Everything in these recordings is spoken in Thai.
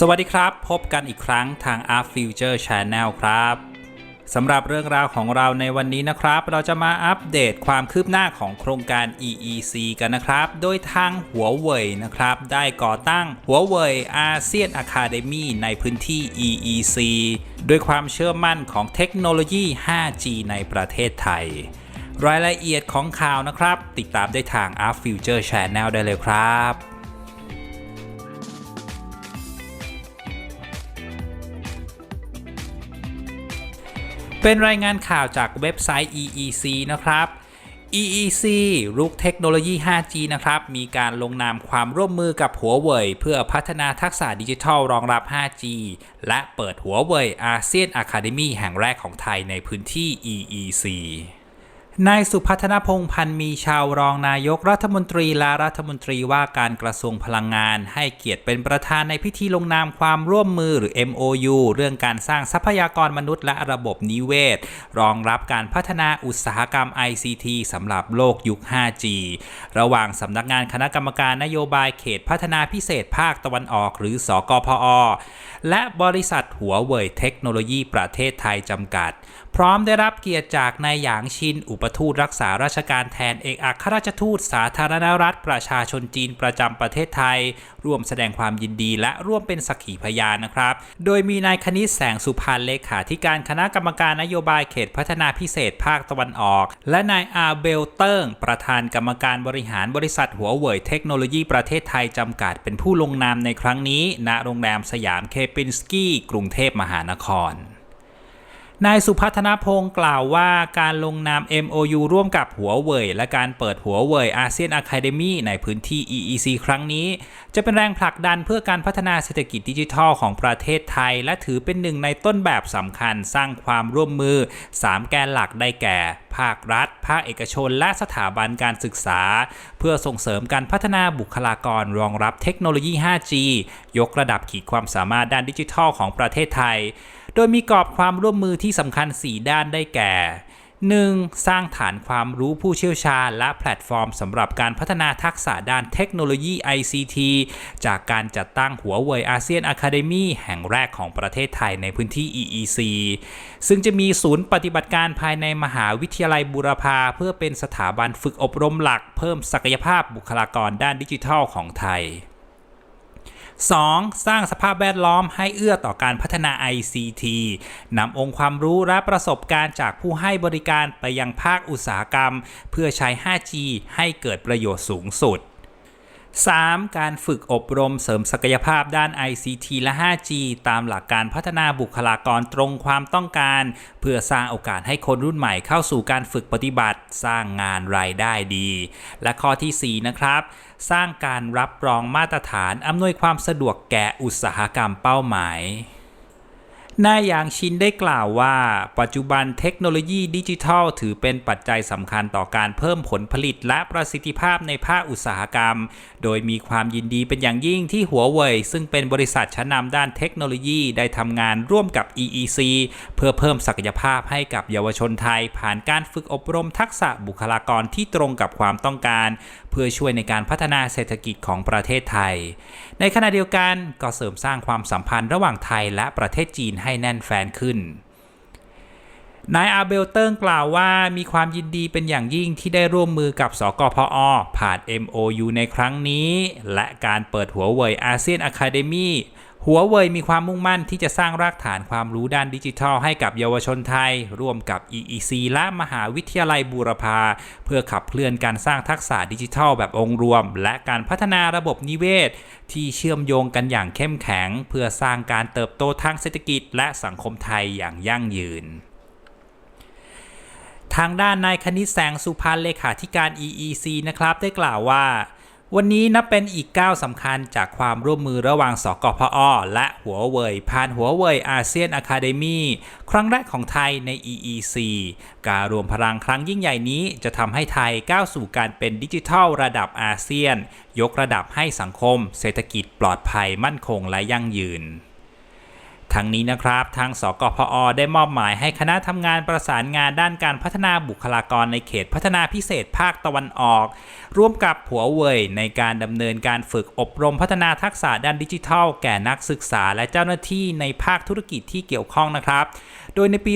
สวัสดีครับ พบกันอีกครั้งทาง Art Future Channel ครับสำหรับเรื่องราวของเราในวันนี้นะครับ เราจะมาอัปเดตความคืบหน้าของโครงการ EEC กันนะครับ โดยทางหัวเว่ยนะครับ ได้ก่อตั้งหัวเว่ยอาเซียนอะคาเดมีในพื้นที่ EEC ด้วยความเชื่อมั่นของเทคโนโลยี 5G ในประเทศไทย รายละเอียดของข่าวนะครับ ติดตามได้ทาง Art Future Channel ได้เลยครับ เป็นรายงานข่าวจากเว็บไซต์ EEC นะครับ EEC รุกเทคโนโลยี 5G นะครับ มีการลงนามความร่วมมือกับหัวเว่ยเพื่อพัฒนาทักษะดิจิทัลรองรับ 5G และเปิดหัวเว่ยอาเซียนอะคาเดมีแห่งแรกของไทยในพื้นที่ EEC นายสุพัฒนพงพันธ์มีชาวรองนายกรัฐมนตรีและรัฐมนตรีว่าการกระทรวงพลังงาน ให้เกียรติเป็นประธานในพิธีลงนามความร่วมมือหรือ MOU เรื่องการสร้างทรัพยากรมนุษย์และระบบนิเวศ รองรับการพัฒนาอุตสาหกรรม ICT สำหรับโลกยุค 5G ระหว่างสำนักงานคณะกรรมการนโยบายเขตพัฒนาพิเศษภาคตะวันออก หรือสกพอ และบริษัทหัวเว่ยเทคโนโลยีประเทศไทยจำกัด พร้อมได้รับเกียรติจากนายหยางชิน อุปทูตรักษาราชการแทนเอกอัครราชทูตสาธารณรัฐประชาชนจีนประจำประเทศไทย ร่วมแสดงความยินดีและร่วมเป็นสักขีพยานนะครับ โดยมีนายคณิตแสงสุพรรณเลขาธิการคณะกรรมการนโยบายเขตพัฒนาพิเศษภาคตะวันออก และนายอาเบลเติงประธานกรรมการบริหารบริษัทหัวเว่ยเทคโนโลยีประเทศไทยจำกัดเป็นผู้ลงนามในครั้งนี้ณโรงแรมสยามเคปินสกี้กรุงเทพมหานคร นายสุพัฒนพงศ์กล่าวว่าการลงนาม MOU ร่วมกับหัวเว่ยและการเปิดหัวเว่ยอาเซียนอะคาเดมีในพื้นที่ EEC ครั้งนี้ จะเป็นแรงผลักดันเพื่อการพัฒนาเศรษฐกิจดิจิทัลของประเทศไทย และถือเป็นหนึ่งในต้นแบบสำคัญสร้างความร่วมมือ 3 แกนหลักได้แก่ ภาครัฐ ภาคเอกชน และสถาบันการศึกษา เพื่อส่งเสริมการพัฒนาบุคลากรรองรับเทคโนโลยี 5G ยกระดับขีดความสามารถด้านดิจิทัลของประเทศไทย โดยมีกรอบความร่วมมือที่สำคัญ 4 ด้านได้แก่ 1. สร้างฐานความรู้ผู้เชี่ยวชาญ และแพลตฟอร์มสำหรับการพัฒนาทักษะด้านเทคโนโลยี ICT จากการจัดตั้งหัวเว่ยอาเซียนอะคาเดมีแห่งแรกของประเทศไทยในพื้นที่ EEC ซึ่งจะมีศูนย์ปฏิบัติการภายในมหาวิทยาลัยบูรพาเพื่อเป็นสถาบันฝึกอบรมหลักเพิ่มศักยภาพบุคลากรด้านดิจิทัลของไทย 2. สร้างสภาพแวดล้อมให้เอื้อต่อการพัฒนา ICT นำองค์ความรู้และประสบการณ์จากผู้ให้บริการไปยังภาคอุตสาหกรรม เพื่อใช้ 5G ให้เกิดประโยชน์สูงสุด 3. การฝึกอบรมเสริมศักยภาพด้าน ICT และ 5G ตามหลักการพัฒนาบุคลากรตรงความต้องการ เพื่อสร้างโอกาสให้คนรุ่นใหม่เข้าสู่การฝึกปฏิบัติ สร้างงานรายได้ดี และข้อที่ 4 นะครับ สร้างการรับรองมาตรฐานอำนวยความสะดวกแก่อุตสาหกรรมเป้าหมาย นายหยางชินได้กล่าวว่า ปัจจุบันเทคโนโลยีดิจิทัล ถือเป็นปัจจัยสำคัญต่อการเพิ่มผลผลิตและประสิทธิภาพในภาคอุตสาหกรรม โดยมีความยินดีเป็นอย่างยิ่งที่หัวเว่ยซึ่งเป็นบริษัทชั้นนำด้านเทคโนโลยีได้ทำงานร่วมกับ EEC เพื่อเพิ่มศักยภาพให้กับเยาวชนไทย ผ่านการฝึกอบรมทักษะบุคลากรที่ตรงกับความต้องการ เพื่อช่วยในการพัฒนาเศรษฐกิจของประเทศไทย ในขณะเดียวกันก็เสริมสร้างความสัมพันธ์ระหว่างไทยและประเทศจีนให้แน่นแฟนขึ้น นายอาเบลเติงกล่าวว่ามีความยินดีเป็นอย่างยิ่งที่ได้ร่วมมือกับสกพอ ผ่าน MOU ในครั้งนี้ และการเปิดหัวเว่ยอาเซียนอะคาเดมี หัวเว่ยมีความมุ่งมั่นที่จะสร้างรากฐานความรู้ด้านดิจิทัลให้กับเยาวชนไทย ร่วมกับ EEC และมหาวิทยาลัยบูรพา เพื่อขับเคลื่อนการสร้างทักษะดิจิทัลแบบองค์รวม และการพัฒนาระบบนิเวศ ที่เชื่อมโยงกันอย่างเข้มแข็ง เพื่อสร้างการเติบโตทางเศรษฐกิจ และสังคมไทยอย่างยั่งยืนทางด้านนายคณิตแสงสุพรรณเลขาธิการ EEC นะครับ ได้กล่าวว่า วันนี้นับเป็นอีกก้าวสำคัญจากความร่วมมือระหว่างสกพอและหัวเว่ยผ่านหัวเว่ยอาเซียนอะคาเดมีครั้งแรกของไทยใน EEC การรวมพลังครั้งยิ่งใหญ่นี้จะทำให้ไทยก้าวสู่การเป็นดิจิทัลระดับอาเซียน ยกระดับให้สังคม เศรษฐกิจปลอดภัยมั่นคงและยั่งยืน ทั้งนี้นะครับ ทางสกพอได้มอบหมายให้คณะทำงานประสานงานด้านการพัฒนาบุคลากรในเขตพัฒนาพิเศษภาคตะวันออก ร่วมกับหัวเว่ยในการดำเนินการฝึกอบรมพัฒนาทักษะด้านดิจิทัล แก่นักศึกษาและเจ้าหน้าที่ในภาคธุรกิจที่เกี่ยวข้องนะครับ โดยในปี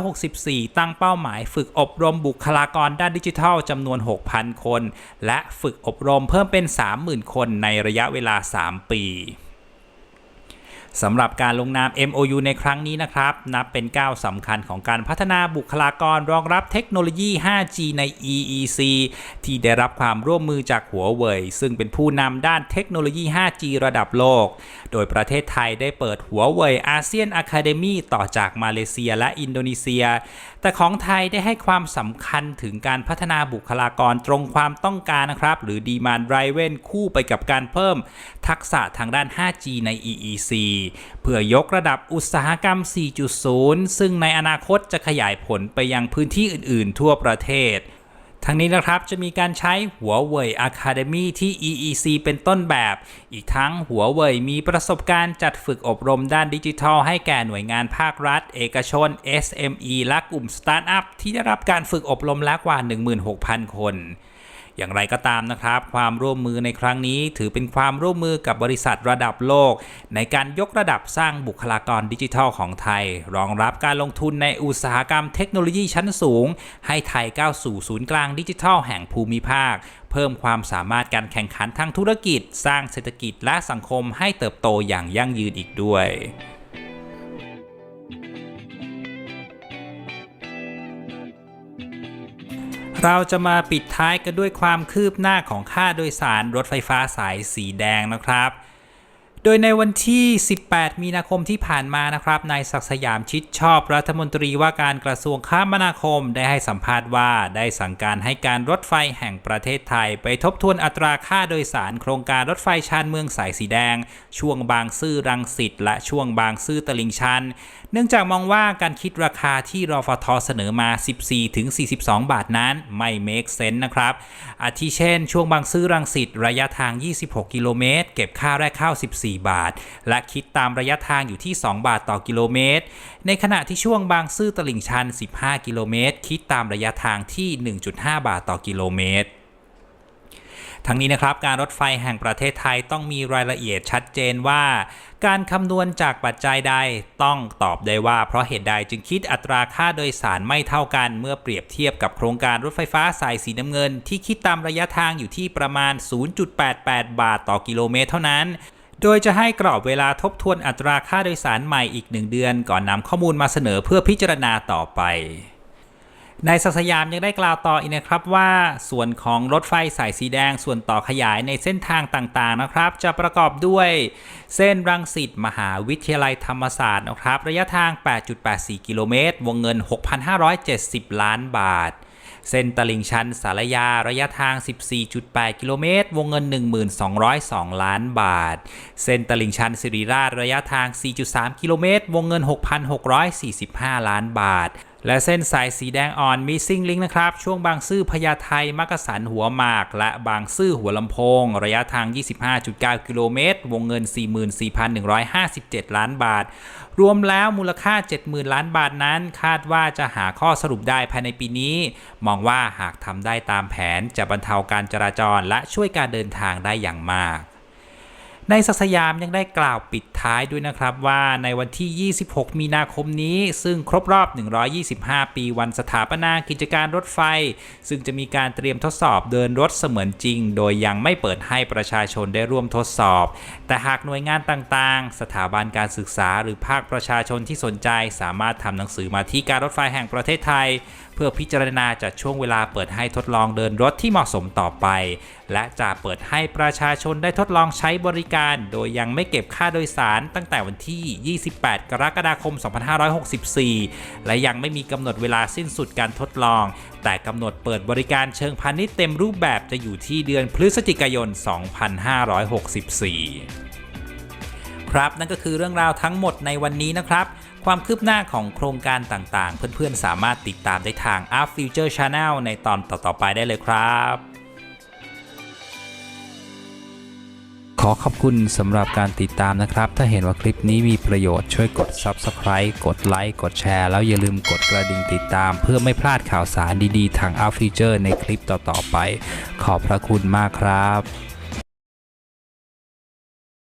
2564 ตั้งเป้าหมายฝึกอบรมบุคลากรด้านดิจิทัลจำนวน 6,000 คน และฝึกอบรมเพิ่มเป็น 30,000 คนในระยะเวลา 3 ปี สำหรับการลงนาม MOU ในครั้งนี้นะครับ นับเป็นก้าวสำคัญของการพัฒนาบุคลากรรองรับเทคโนโลยี 5G ใน EEC ที่ได้รับความร่วมมือจากหัวเว่ยซึ่งเป็นผู้นำด้านเทคโนโลยี 5G ระดับโลก โดยประเทศไทยได้เปิดหัวเว่ยอาเซียนอะคาเดมีต่อจากมาเลเซียและอินโดนีเซีย แต่ของไทยได้ให้ความสำคัญถึงการพัฒนาบุคลากรตรงความต้องการนะครับ หรือ Demand Driven คู่ไปกับการเพิ่ม ทักษะทางด้าน 5G ใน EEC เพื่อยกระดับอุตสาหกรรม 4.0 ซึ่งในอนาคตจะขยายผลไปยังพื้นที่อื่น ๆ ทั่วประเทศทั้งนี้นะครับจะมีการใช้หัวเว่ย Academy ที่ EEC เป็นต้นแบบ อีกทั้งหัวเว่ยมีประสบการณ์จัดฝึกอบรมด้านดิจิทัล ให้แก่หน่วยงานภาครัฐ เอกชน SME และกลุ่มสตาร์ทอัพที่ได้รับการฝึกอบรมแล้วกว่า 16,000 คน อย่างไรก็ตามนะครับ ความร่วมมือในครั้งนี้ถือเป็นความร่วมมือกับบริษัทระดับโลก ในการยกระดับสร้างบุคลากรดิจิทัลของไทย รองรับการลงทุนในอุตสาหกรรมเทคโนโลยีชั้นสูง ให้ไทยก้าวสู่ศูนย์กลางดิจิทัลแห่งภูมิภาค เพิ่มความสามารถการแข่งขันทางธุรกิจ สร้างเศรษฐกิจและสังคมให้เติบโตอย่างยั่งยืนอีกด้วย เราจะมาปิดท้ายกันด้วยความคืบหน้าของค่าโดยสารรถไฟฟ้าสายสีแดงนะครับ โดยในวันที่ 18 มีนาคมที่ผ่านมานะครับ นายศักสยามชิดชอบรัฐมนตรีว่าการกระทรวงคมนาคมได้ให้สัมภาษณ์ว่าได้สั่งการให้การรถไฟแห่งประเทศไทย ไปทบทวนอัตราค่าโดยสารโครงการรถไฟชานเมืองสายสีแดง ช่วงบางซื่อรังสิตและช่วงบางซื่อตลิ่งชัน เนื่องจากมองว่าการคิดราคาที่รอฟทเสนอมา 14-42 บาทนั้นไม่ make sense นะครับ อาทิเช่น ช่วงบางซื่อรังสิตระยะทาง 26 กิโลเมตร เก็บค่าแรกเข้า 14 บาท และคิดตามระยะทางอยู่ที่ 2 บาทต่อกิโลเมตร ในขณะที่ช่วงบางซื่อตลิ่งชัน 15 กิโลเมตร คิดตามระยะทางที่ 1.5 บาทต่อกิโลเมตร ทั้งนี้นะครับการรถไฟแห่งประเทศไทยต้องมีรายละเอียดชัดเจนว่า การคำนวณจากปัจจัยใดต้องตอบได้ว่า เพราะเหตุใดจึงคิดอัตราค่าโดยสารไม่เท่ากันเมื่อเปรียบเทียบกับโครงการรถไฟฟ้าสายสีน้ำเงิน ที่คิดตามระยะทางอยู่ที่ประมาณ 0.88 บาทต่อกิโลเมตรเท่านั้นโดยจะให้กรอบเวลาทบทวนอัตราค่าโดยสารใหม่อีกหนึ่งเดือน ก่อนนำข้อมูลมาเสนอเพื่อพิจารณาต่อไป นายศักสยามยังได้กล่าวต่ออีกนะครับว่า ส่วนของรถไฟสายสีแดงส่วนต่อขยายในเส้นทางต่างๆนะครับ จะประกอบด้วย เส้นรังสิตมหาวิทยาลัยธรรมศาสตร์นะครับ ระยะทาง 8.84 กิโลเมตร วงเงิน 6,570 ล้านบาท เส้นตลิ่งชันสารยาระยะทาง 14.8 กิโลเมตร วงเงิน 1202 ล้านบาท เส้นตลิ่งชันสิริราชระยะทาง 4.3 กิโลเมตร วงเงิน 6,645 ล้านบาท และเส้นสายสีแดงอ่อนมีซิงลิงนะครับ ช่วงบางซื่อพญาไทมักกะสันหัวหมาก และบางซื่อหัวลำโพง ระยะทาง 25.9 กิโลเมตร วงเงิน 44,157 ล้านบาท รวมแล้วมูลค่า 70,000 ล้านบาทนั้น คาดว่าจะหาข้อสรุปได้ภายในปีนี้ มองว่าหากทำได้ตามแผนจะบรรเทาการจราจรและช่วยการเดินทางได้อย่างมาก ในศักสยามยังได้กล่าวปิดท้ายด้วยนะครับว่าในวันที่ 26 มีนาคมนี้ ซึ่งครบรอบ 125 ปีวันสถาปนากิจการรถไฟ ซึ่งจะมีการเตรียมทดสอบเดินรถเสมือนจริง โดยยังไม่เปิดให้ประชาชนได้ร่วมทดสอบ แต่หากหน่วยงานต่างๆ สถาบันการศึกษาหรือภาคประชาชนที่สนใจ สามารถทำหนังสือมาที่การรถไฟแห่งประเทศไทยเพื่อพิจารณาจัดช่วงเวลาเปิดให้ทดลองเดินรถที่เหมาะสมต่อไป และจะเปิดให้ประชาชนได้ทดลองใช้บริการ โดยยังไม่เก็บค่าโดยสารตั้งแต่วันที่ 28 กรกฎาคม 2564 และยังไม่มีกำหนดเวลาสิ้นสุดการทดลอง แต่กำหนดเปิดบริการเชิงพาณิชย์เต็มรูปแบบจะอยู่ที่เดือนพฤศจิกายน 2564 ครับนั่นก็คือเรื่องราวทั้งหมดในวันนี้นะครับ ความคืบหน้าของโครงการต่างๆ เพื่อนๆ สามารถติดตามได้ทาง Up Future Channel ในตอนต่อๆไปได้เลยครับ ขอขอบคุณสำหรับการติดตามนะครับ ถ้าเห็นว่าคลิปนี้มีประโยชน์ช่วยกด Subscribe กดไลค์กดแชร์แล้วอย่าลืมกดกระดิ่งติดตาม เพื่อไม่พลาดข่าวสารดีๆ ทาง Out Feature ในคลิปต่อๆไป ขอบพระคุณมากครับ